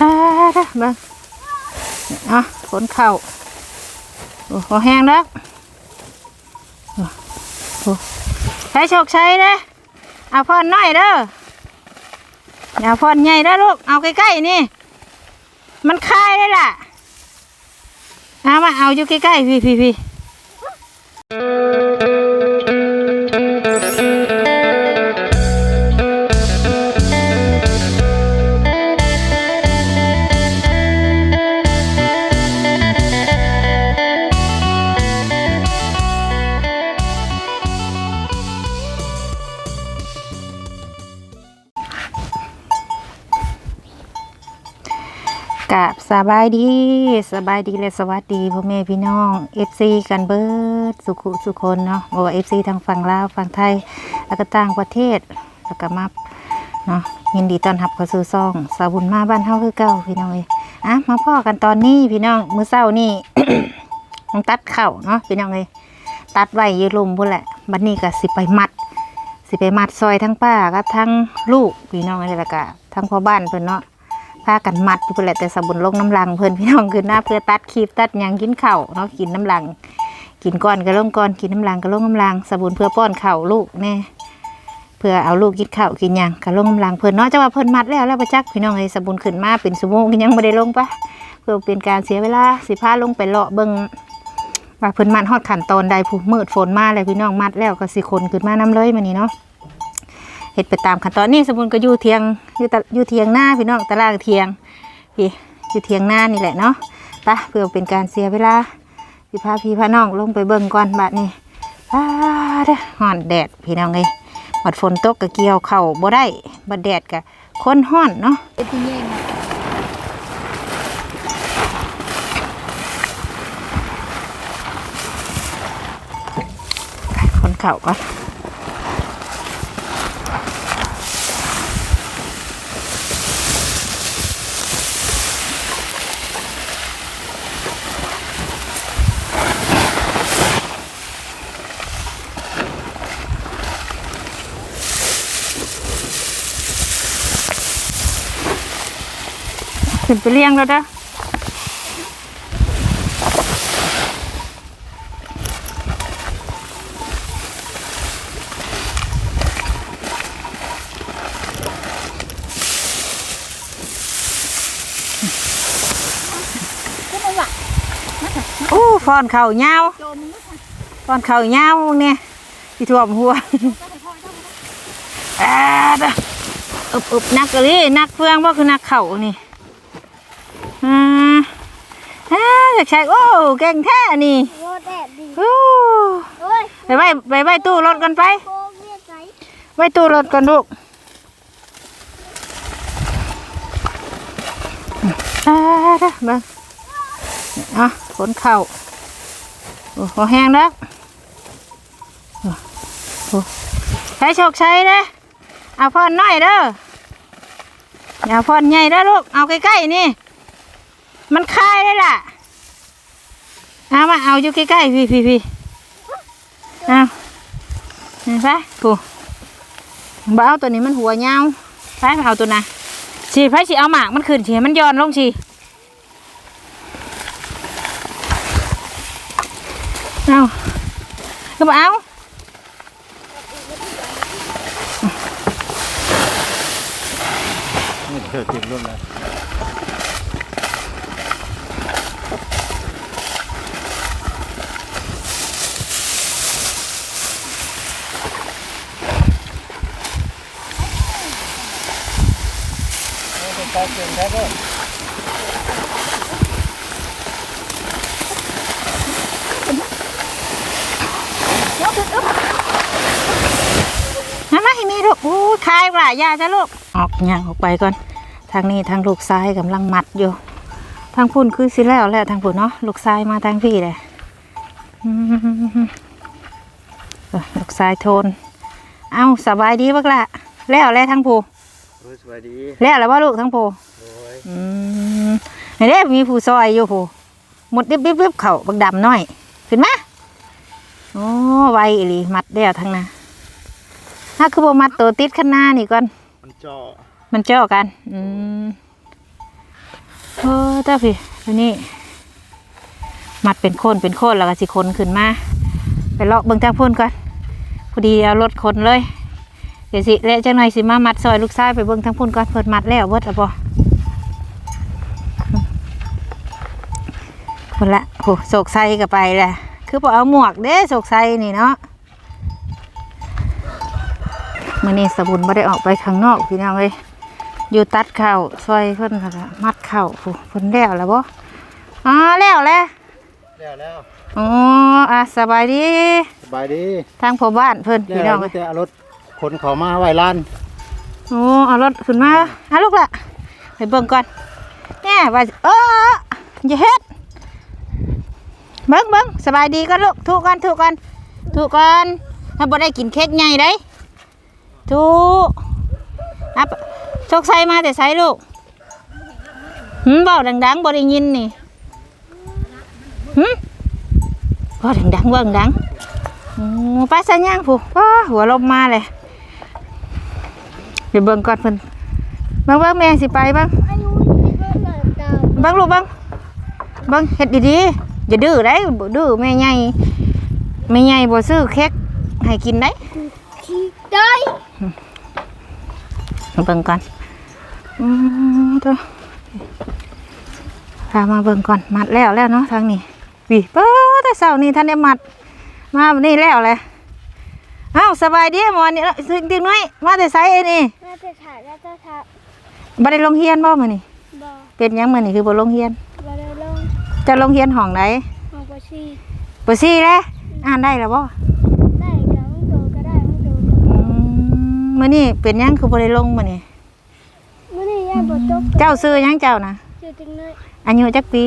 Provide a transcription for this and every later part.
อ่าเด้อเบิ่งอะฝนเข้าโอ้โหแห้งแล้วโอ้โหใช้โชคใช้เด้อเอาพอนน้อยเด้ออย่าพอนใหญ่เด้อลูก เอาใกล้ๆนี่ มันคายได้ล่ะ เอามาเอาอยู่ใกล้ๆพี่พี่พี่ กับสบายดีสบายดีและสวัสดีพ่อแม่พี่น้องเอฟซีกันเบิดสุขุสุคนเนาะบอกว่าเอฟซีทางฝั่งลาวฝั่งไทยแล้วก็ต่างประเทศแล้วก็มาเนาะยินดีต้อนรับเข้าสู่ซอง สาวบุญมาบ้านเฮาคือเก่าพี่น้องเอ้ยอะมาพ่อกันตอนนี้พี่น้องมื้อเช้านี่ต้องตัดเข่าเนาะพี่น้องเอ้ยตัดไว้ยืลุมพุ่นแหละบัดนี้ก็สิไปมัด สิไปมัดซอยทั้งป้ากับทั้งลูกพี่น้องนี่แหละก็ทั้งพ่อบ้านเพิ่นเนาะ พากันมัดอยู่เพิ่นแหละแต่สบุนลงน้ำลังเพิ่นพี่น้องคือหน้าเพื่อตัดคลิปตัดยังกินเข้าเนาะกินน้ำลัง กินก้อนก็ลงก้อนกินน้ำลังก็ลงน้ำลังสบุนเพื่อป้อนเข้าลูกแน่เพื่อเอาลูกกินข้าวกินยังก็ลงน้ำลังเพิ่นเนาะจะว่าเพิ่นมัดแล้วแล้วประจักษ์พี่น้องเอ้ยสบุนขึ้นมาเป็นชั่วโมงก็ยังบ่ได้ลงปะเพื่อเป็นการเสียเวลาสิพาลงไปเลาะเบิ่งว่าเพิ่นมัดฮอดขันตอนใดผู้มืดฝนมาแล้วพี่น้องมัดแล้วก็สิคนขึ้นมานํเลยมื้อนี้เนาะ เฮ็ดไปตามขั้นตอนนี้สมุนก็อยู่เทียงอยู่ตอยู่เทียงหน้าพี่น้องตารางเทียงพี่อยู่เทียงหน้านี่แหละเนาะไปเพื่อเป็นการเสียเวลาสิพาพี่พาน้องลงไปเบิ่งก่อนบัดนี้อ้าเด้อฮ้อนแดดพี่น้องเอ้ยบัดฝนตกก็เกี่ยวเข้าบ่ได้บัดแดดก็คนฮ้อนเนาะเป็นที่แย่งนะคนเข่าก่อน ขึ้นไปเลี้ยงแล้วเด้อโอ้ฟอนเข่าเงาฟอนเข่าเงาเนี่ยที่ท่วมหัวอ่าออึบอึบนักกะลีนักเฟืองว่าคือนักเข่านี่ อ่าอ่าอยากใช้โอ้เก่งแท้นี่โอ้แดดดีโอ้โอ้ยไปไว้ไปไว้ตู้รถกันไป โคเวียดใจไว้ตู้รถกันลูกอ่าเด้อเบิ่งอะฝนเข่าโอ้โหแห้งแล้วโอ้โหใช้โชคใช้เด้อเอาพอนน้อยเด้ออย่าพอนใหญ่เด้อลูก เอาใกล้ๆนี่ มันคายได้ล่ะ เอามาเอาอยู่ใกล้ๆพี่พี่พี่เอาเห็นปะกูบ่เอาตัวนี้มันหัวยาไปเอาตัวน่ะฉีไฟฉีเอาหมากมันขึ้นฉีมันย้อนลงฉีเอาก็บ่เอาเธอติดร่วมแล้ว มามาให้มีลูกอู้คายว่ายาจ้ะลูก ออกย่างออกไปก่อน ทางนี้ทางลูกซ้ายกำลังมัดอยู่ ทางพุ่นคือสิแล้วแหละทางพุ่นเนาะ ลูกซ้ายมาทางพี่เลยลูกซ้ายโทน เอ้าสบายดีบักละแล้วแล้วทางผู้ สวัสดีแล้วแล้วว่าลูกทางผู้โอ้ยอืมเห็นได้มีผู้ซอยอยู่ผู้หมดดิบดิบดิบเข่าบักดำน้อย ขึ้นมาโอ้ไวอีหลีมัดแล้วทางน่ะถ้าคือบ่มัดตัวติดข้างหน้านี่ก่อน มันเจาะมันเจาะกัน อืมโอ้เจ้าพี่อันนี้ มัดเป็นโคนเป็นโคนแล้วก็สิคนขึ้นมา ไปเลาะเบิ่งทางพุ่นก่อนพอดีเอารถคนเลยเดี๋ยวสิและจังหน่อยสิมามัดซอยลูกชายไปเบิ่งทางพุ่นก่อนเปิดมัดแล้วเบิดแล้วบ่คนละโหโศกไซก็ไปแหละคือบ่เอาหมวกเด้โศกไซนี่เนาะมื้อนี้สบุญบ่ได้ออกไปข้างนอกพี่น้องเอ้ยอยู่ตัดข้าวซอยเพิ่นค่ะก็มัดข้าวโหเพิ่นแล้วแล้วบ่อ๋อแล้วแหละแล้วแล้วอ๋ออะสบายดี สบายดี ทางพ่อบ้านเพิ่นพี่น้องแล้เอ้วยแต่เอารถข นเขามาไว้ร้านโอ้เอารถขึ้นมาหาลูกละไปเบิ่งก่อนแน่ว่าเอออย่าเฮ็ดเบิ่งเบิ่งสบายดีก่อนลูกถูกกันถูกกันถูกกันถ้าบ่ได้กินเค้กใหญ่ได้ถูกอะโชคชัยมาแต่ไสลูกหืมเบาดังๆบ่ได้ยินนี่หืมบ่ดังๆบ่ดังโอ้ไปซะย่างผู้ว้าหัวลมมาเลย เดี๋ยวเบิ่งก่อนเพิ่นเบิ่งเบิ่งแม่สิไปเบิ่งอายุนี่ก็เหลือเก่าเบิ่งลูกเบิ่งเบิ่งเฮ็ดดีๆอย่าดื้อได้บ่ดื้อแม่ใหญ่แม่ใหญ่บ่ซื้อเค้กให้กินได้ขี้ได้เบิ่งก่อนอืมตัวพามาเบิ่งก่อนมัดแล้วแล้วเนาะทางนี้วิเปิดแต่เช้านี้ท่านได้มัด มาวันนี้แล้วเลยเอ้าสบายดีหมอนี่สึกดึกน้อยมาแต่ไสเอ้นี่ น่าจะถ่ายน่าจะถ่ายบ่ได้ลงเรียนบ่มื้อนี้บอเป็นหยังมื้อนี้คือบ่ลงเรียนบอได้ลงจะลงเรียนห้องไหนมองกว่าชีปซี่แล้วอ่านได้แล้วบ่ได้กับมึงโตก็ได้มึงโตก็อืมมื้อนี้เป็นหยังคือบ่ได้ลงมื้อนี้มื่อนี้ย่าบอตกเจ้าซื้อหยังเจ้านะชื่อติ๊งเนยอายุจักปี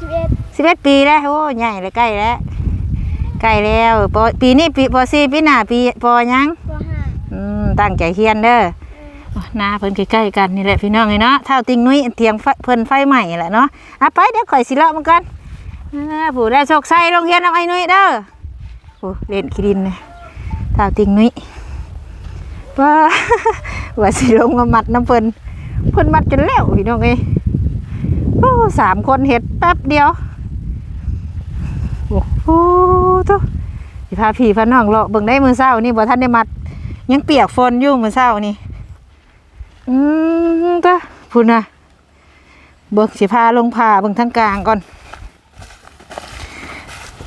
สิบเอ็ด11ปีแล้วโอ้ใหญ่เลยใกล้แล้วใกล้แล้วปปีนี้ปีปสี่ปีหน้าปีปหยังปห้าอืม ตั้งใจเรียนเด้อเออหน้าเพิ่นใกล้ๆกันนี่แหละพี่น้องเอ้ยเนาะเท่าติงนุ้ยเตียงไฟเพิ่นไฟใหม่แหละเนาะอะไปเดี๋ยวข่อยสิเลาะมันกันอ่าผู้ได้โชคชัยโรงเรียนน้องไอ้นุ้ยเด้อโอ้เล่นขี้ดินเลยเท่าติงนุ้ยว่าว่าสิลงมามัดน้ำเพิ่นเพิ่นมัดจนแล้วพี่น้องเอ้ยโอ้สามคนเฮ็ดแป๊บเดียวโอ้โหทุสิพาพี่พาน้องเลาะเบิ่งได้มื้อเช้านี่บ่ทันได้มัด ยังเปียกฝนอยู่มื้อเช้านี่อืมก็พูดนะเบิกสิพาลงผ่าเบิ่งทางกลางก่อน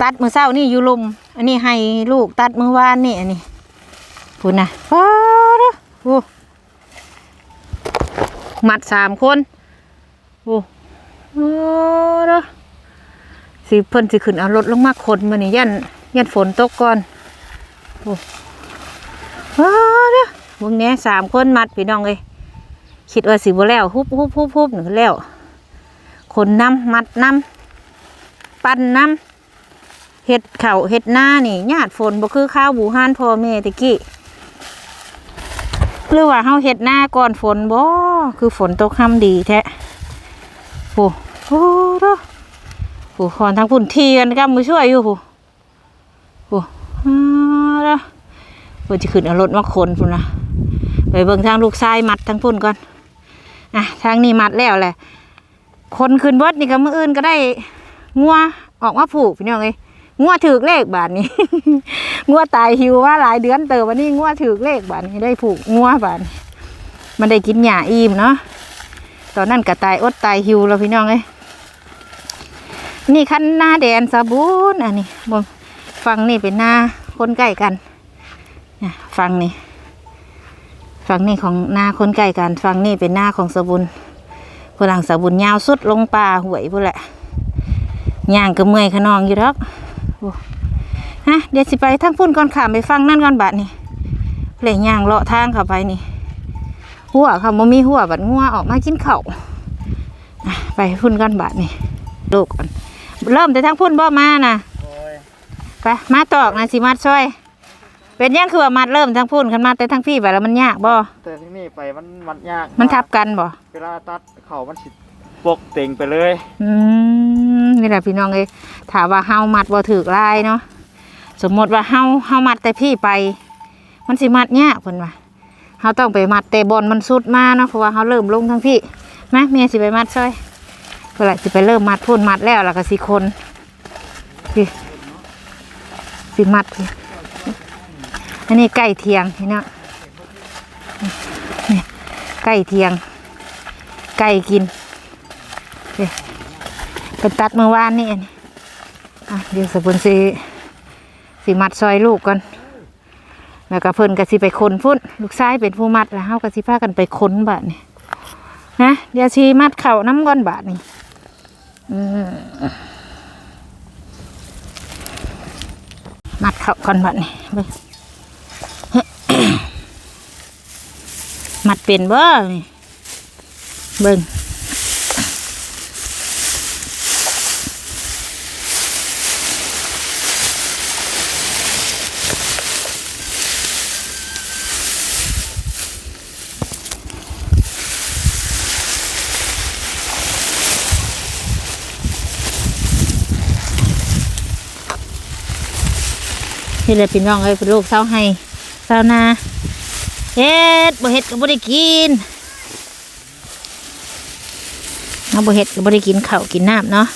ตัดมือเศร้านี่อยู่ลุมอันนี้ให้ลูกตัดมือวานนี่อันนี้พูดนะป้าดอะโอ้มัดสามคนโอ้โอ้สิเพิ่นสิขึ้นเอารถลงมาคนมานี่ยันยันฝนตกก่อนโอ้ ป้าดอะวงนี้สามคนมัดพี่น้องเลยคิดว่าสิบแล้วฮุบฮุบฮุบฮุบหนึ่งแล้วคนน้ำมัดน้ำปั้นน้ำเห็ดเข่าเห็ดหน้านี่ญาติฝนบ่คือข้าวบูฮานพ่อแม่ตะกี้หรือว่าเฮาเห็ดหน้าก่อนฝนบ่คือฝนตกค่ำดีแท้โอ้โหโอ้โหคนทั้งพุ่นเทียนกับมือช่วยอยู่โหโอ้ฮ่าเด้ เพิ่นสิขึ้นเอารถมาคนพุ่นนะไปเบิ่งทางลูกชายมัดทั้งพุ่นก่อนอะทางนี้มัดแล้วแหละ คนขึ้นบดนี่ก็มืออื่นก็ได้งัวออกมาผูกพี่น้องเอ้ยงัวถือเลขบาทนี้ งัวตายหิวว่าหลายเดือนเติบวันนี้งัวถือเลขบาทนี้ได้ผูกงัวบาทนี้มันได้กินหญ้าอิ่มเนาะตอนนั้นก็ตายอดตายหิวแล้วพี่น้องเอ้ยนี่คันหน้าแดนสะบูนอันนี้บงฟังนี่เป็นหน้าคนใกล้กัน นะฟังนี่ฝั่งนี้ของนาคนใกล้กันฝั่งนี้เป็นหน้าของสะบุญผู้หลังสะบุญยาวสุดลงป่าหวยผู้นแหละย่างก็เมื่อยขนองอยู่ดอกโอ้ฮะเดี๋ยวสิไปทั้งพุ่นก่อนขามไปฟังนั่นก่อนบัดนี่เลยย่างเลาะทางเข้าไปนี่ หัวค่ะบ่มีหัวบัดงัวออกมากินข้าวอะไปพุ่นก่อนบัดนี่ดูก่อน เริ่มแต่ทั้งพุ่นบ่มานะโอ้ยไปมาตอกนะสิมัดช่วย เป็นยังคือว่ามัดเริ่มทั้งพุ่นกันมาแต่ทั้งพี่ไปแล้วมันยากบ่ แต่ที่นี่ไปมันมันยากมันทับกันบ่ เวลาตัดเข่ามันสิปกเต็งไปเลย อืมนี่แหละพี่น้องเอ้ยถามว่าเฮามัดบ่ถือลายเนาะ สมมติว่าเฮาเฮามัดแต่พี่ไป มันสิมัดยากเพิ่นว่าเฮาต้องไปมัดแต่บอลมันสุดมาเนาะเพราะว่าเฮาเริ่มลงทั้งพี่มาเมียสิไปมัดซอยโเวลาสิไปเริ่มมัดพุ่นมัดแล้วแล้วก็สิคนสิสิมัดสิ อันนี้ไก่เทียงพี่น้องนี่ไก่เทียง ไก่กินเป็นตัดเมื่อวานนี่เองอะเดี๋ยวสบุนสิสิมัดซอยลูกก่อนแล้วก็เพิ่นก็สิไปคนพุ่นลูกชายเป็นผู้มัดแล้วเฮาก็สิพากันไปค้นบาดนี่นะเดี๋ยวสิมัดเข่าน้ำก้อนบาดนี่อืมมัดเข่าก่อนบาดนี่เบิ่ง มัดเป็นบ่นี่เบิ่งนี่แหละพี่น้องเอ้ยเป็นลูกเศร้าให้เศร้านา เฮ็ดบ่เฮ็ดก็บ่ได้กินเอาบ่เฮ็ดก็บ่ได้กินข้าวกินน้ำเนาะ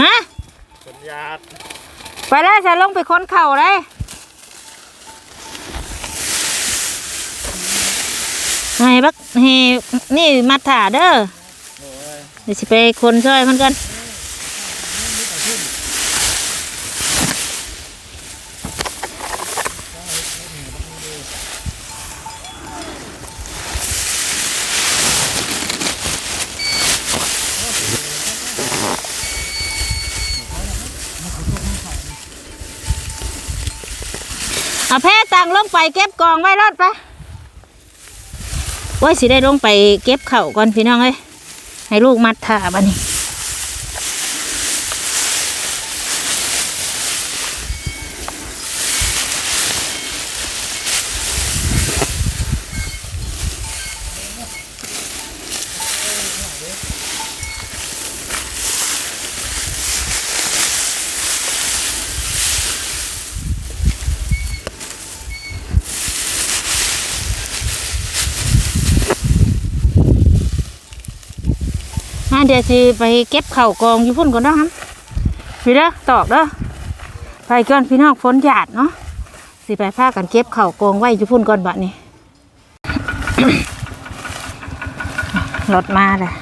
ฮะสัญญาณไปแล้วจะลงไปค้นเข่าเลย ให้บักให้นี่มาถ่าเด้อเดี๋ยวสิไปคนช่วยมันกันเอาแพ้ตังลงไปเก็บกองไว้รถไป โอ้ยสิได้ลงไปเก็บเข่าก่อนพี่น้องเอ้ยให้ลูกมัดถ่าบ้านี้ เดี๋ยวสิไปเก็บเข่ากองอยู่พุ่นก่อนเนาะครับพี่เด้อตอกเด้อไปก่อนพี่น้องฝนหยาดเนาะสิไปพากันเก็บเข่ากองไว้อยู่พุ่นก่อนบัดนี้รถมาเลย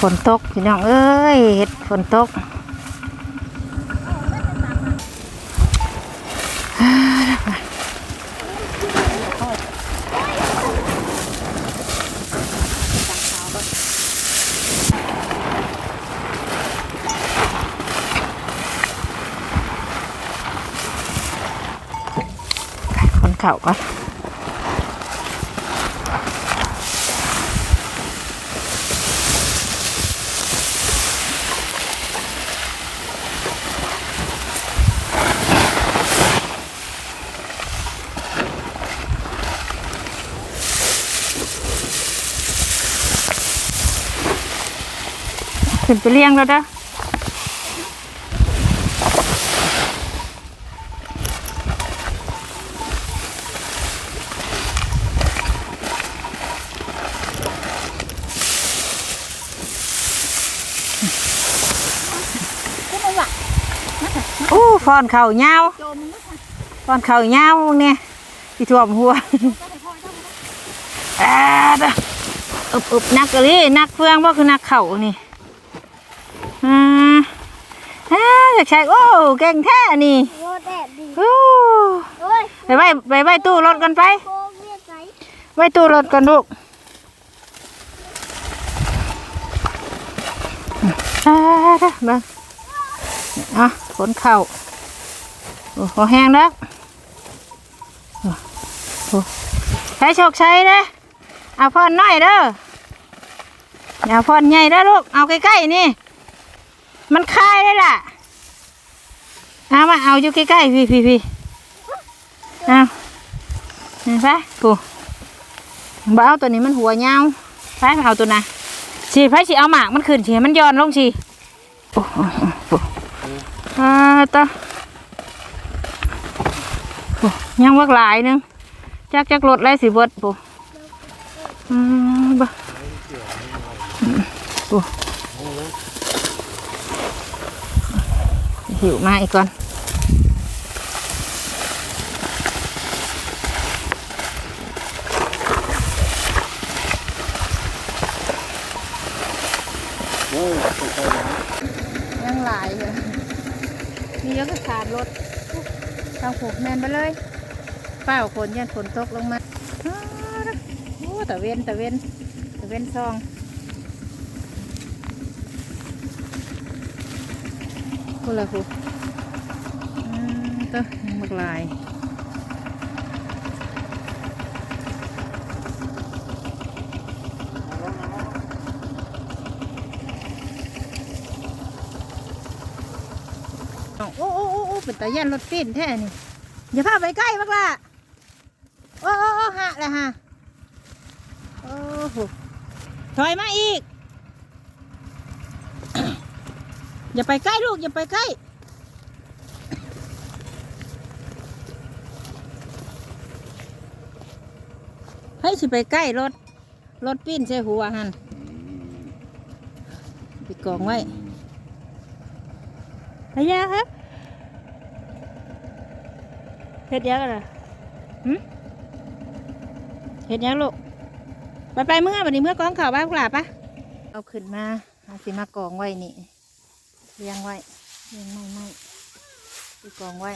ฝนตกพี่น้องเอ้ยเฮ็ดฝนตกาก่อนขึ้นไปเลี้ยงแล้วเด้อ โอ้ฟอนเข่าเงาวฟอนเข่าเงาวเนี่ยที่ท่วมหัวอ่าเด้ออึบอึบนักกะลีนักเฟืองบ่คือนักเข่านี่อ่าอ่าอยากใช้โอ้เก่งแท้นี่โรดแดดดีโอ้โอ้ยไปไว้ไปไว้ตู้รถกันไปโคเวียดไสไว้ตู้รถกันลูกอ่าเด้อเบิ่งอะขนเข่า โอ้พอแห้งแล้วโอ้โอ้ใช้โชคชัยเด้เอาพอนน้อยเด้ออย่าพอนใหญ่เด้อลูก เอาใกล้ๆนี่ มันคายได้ล่ะ เอามาเอาอยู่ใกล้ๆพี่พี่พี่เอานี่ไปกูบ่เอาตัวนี้มันหัวยาไปเอาตัวน่ะสิไปสิเอาหมากมันขึ้นสิให้มันย้อนลงสิโอ้โหอ่าตาโอ้ ยังวักหลายนึงจักจักรถไรสิเบิดปูอืมบ่อืมปูหิวมาอีกก่อนยังหลายเลยมีเยอะก็ขาดรถทางผูกแมนไปเลย เป้าฝนยันฝนตกลงมาโอ้แต่เวนแต่เวนแต่เวนซองกูละกูอืมตัวยังบักลายโอ้โอ้โอ้เป็นตายันรถฟินแท้นี่อย่าพาไปใกล้บักละ อ้โอ้ฮะเลยฮะโอ้โหถอยมาอีก อย่าไปใกล้ลูก อย่าไปใกล้ให้สิไปใกล้รถ รถปิ้นใส่หัวหันไปกองไว้ระยะครับเฮ็ดยังกันล่ะหึ เฮ็ดยังลูก ไปไปเมื่อวันนี้เมื่อกองข่าวบ้านกลาปะเอาขึ้นมาเอาสิมากองไว้นี่เลี้ยงไว้เลี้ยงไม่ไม่ที่กองไว้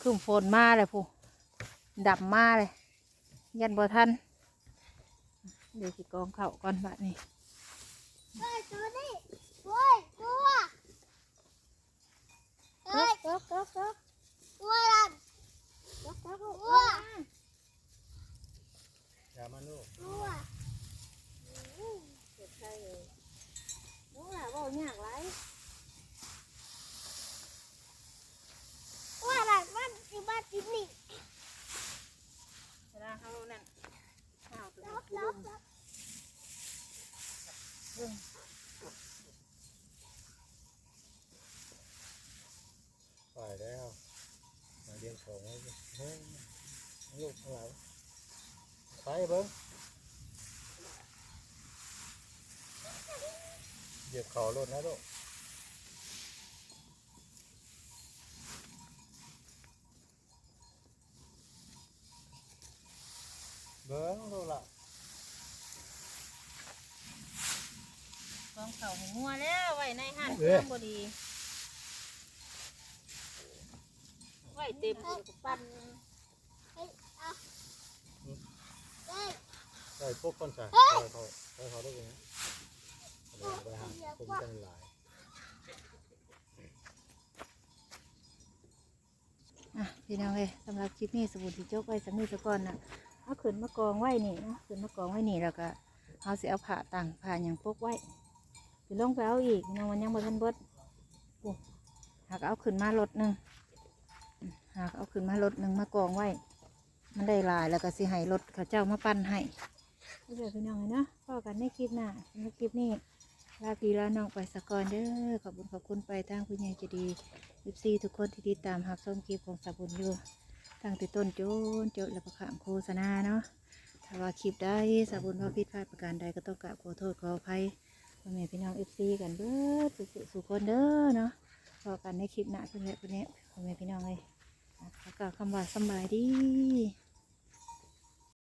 ขึ้นฝนมาเลยผู้ดับมาเลย ยันบ่ทันเดี๋ยวสิกองเข่าก่อนบัดนี้เฮ้ยตัวนี้เฮ้ยตัวเฮ้ ยก็ก็ก็ตัวนั่นตัวอย่ามาลูกตัวโอ้ล่ะบ่ยากไรตัวนั่นมันสิมาที่นี่ เวลาเขานั่นข้าวตัว ล็ นี้ อกล็อกล็อก ไปแล้วมาเรียนของแล้วเฮ้ยลูกของเราไป เบิ้งเหยียบเข่ารถนะลูกเบิ้งลูกละกองเข่าให้งัวแล้วไว้ในหันเครื่องบดีไว้เต็มเลยก็ปั้น เฮ้ยเอาเฮ้ย ใส่พวกคนใส่ใส่เขาใส่เขาได้ยังไงไปหาผมกันหลายอะพี่น้องเอ้ยสำหรับคลิปนี้สมุนที่จกไว้สำนีสะก่อนน่ะเอาขึ้นมากองไว้นี่นะขึ้นมากองไว้นี่แล้วก็เอาสิเอาผ้าต่างผ้าอย่างพกไว้สิลงไปเอาอีกพี่น้องมันยังบ่ทันเบิดโอ้หากเอาขึ้นมารถหนึ่งอืมหากเอาขึ้นมารถหนึ่งมากองไว้มันได้หลายแล้วก็สิให้รถเขาเจ้ามาปั้นให้นี่ เดี๋ยวพี่น้องเลยเนาะพอกันในคลิปหน้าสำหรับคลิปนี้ลาพี่ลาน้องไปสะก่อนเด้อขอบคุณขอบคุณไปทางผู้ใหญ่ใจะดียิบซีทุกคนที่ติดตามหับส้มคลิปของสาบุญอยู่ตั้งแต่ต้นจนจบและประขามโฆษณาเนาะถ้าว่าคลิปได้สาบุญว่าผิดพลาดประการใดก็ต้องกราบขอโทษขออภัยพ่อแม่พี่น้องเอฟซีกันเบิดสุขสุขคนเด้อเนาะพอกันในคลิปหน้าเพื่อนแหละเพื่อนแหละพ่อแม่พี่น้องเลยแล้วคำว่าสบายดี